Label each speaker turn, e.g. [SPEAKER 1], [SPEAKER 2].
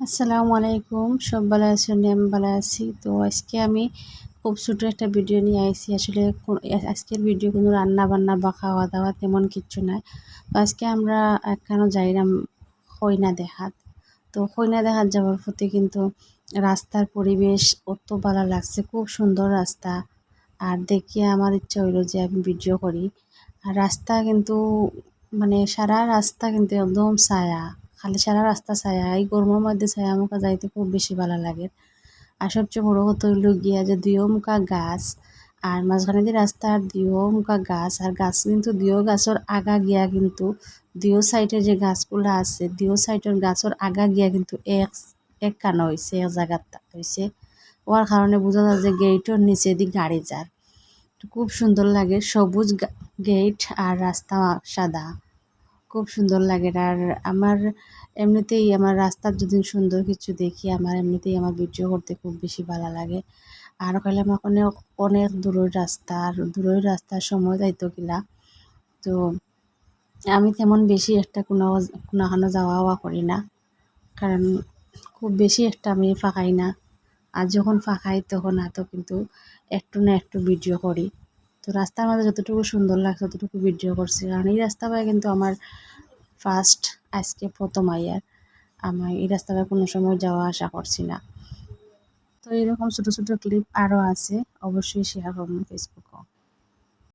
[SPEAKER 1] আসসালামু আলাইকুম। সব ভালো আছেন? আমি ভালো আছি। তো আজকে আমি খুব ছোটো একটা ভিডিও নিয়ে আইছি। আসলে আজকের ভিডিও কোনো রান্না বান্না বা খাওয়া দাওয়া তেমন কিচ্ছু নাই তো আজকে আমরা একখানো যাইলাম খৈনা দেখাত। তো খৈনা দেখাত যাওয়ার প্রতি কিন্তু রাস্তার পরিবেশ অত ভালো লাগছে। খুব সুন্দর রাস্তা। আর দেখিয়ে আমার ইচ্ছা হইল যে আমি ভিডিও করি। আর রাস্তা কিন্তু মানে সারা রাস্তা কিন্তু একদম ছায়া। খালি সারা রাস্তা ছায়া, এই গরমের মধ্যে ছায়া মুখা যাইতে খুব বেশি ভালো লাগে। আর সবচেয়ে বড় কথা হইল গিয়া যে দুইও মুখা গাছ, আর মাঝখানে দিয়ে রাস্তার দুইও মুখা গাছ, আর গাছ কিন্তু দুইও গাছের আগা গিয়া কিন্তু দুইও সাইডে যে গাছগুলো আছে, দুইও সাইডের গাছের আগা গিয়া কিন্তু এক এক কানা হয়েছে এক জায়গার হয়েছে ওয়ার কারণে বোঝা যায় যে গেটের নিচে দিয়ে গাড়ি যার খুব সুন্দর লাগে, সবুজ গেট আর রাস্তা সাদা। খুব সুন্দর লাগে। আর আমার এমনিতেই আমার রাস্তার যদি সুন্দর কিছু দেখি, আমার এমনিতেই আমার ভিডিও করতে খুব বেশি ভালো লাগে। আর ওখানে আমার অনেক অনেক দূরের রাস্তা, আর দূরের রাস্তার সময় যাইতো কিলা তো আমি তেমন বেশি একটা কোনো কোনোখানে যাওয়া আওয়া করি না। কারণ খুব বেশি একটা আমি ফাঁকাই না। আর যখন ফাঁকাই তখন এত কিন্তু একটু না একটু ভিডিও করি। তো রাস্তার মাঝে যতটুকু সুন্দর লাগছে, ততটুকু ভিডিও করছি। কারণ এই রাস্তা পায়ে কিন্তু আমার ফার্স্ট আজকে প্রথম আইয়ার আমার এই রাস্তাটা কোনো সময় যাওয়া আসা করছি না। তো এরকম ছোটো ছোটো ক্লিপ আরও আছে, অবশ্যই শেয়ার করুন ফেসবুকেও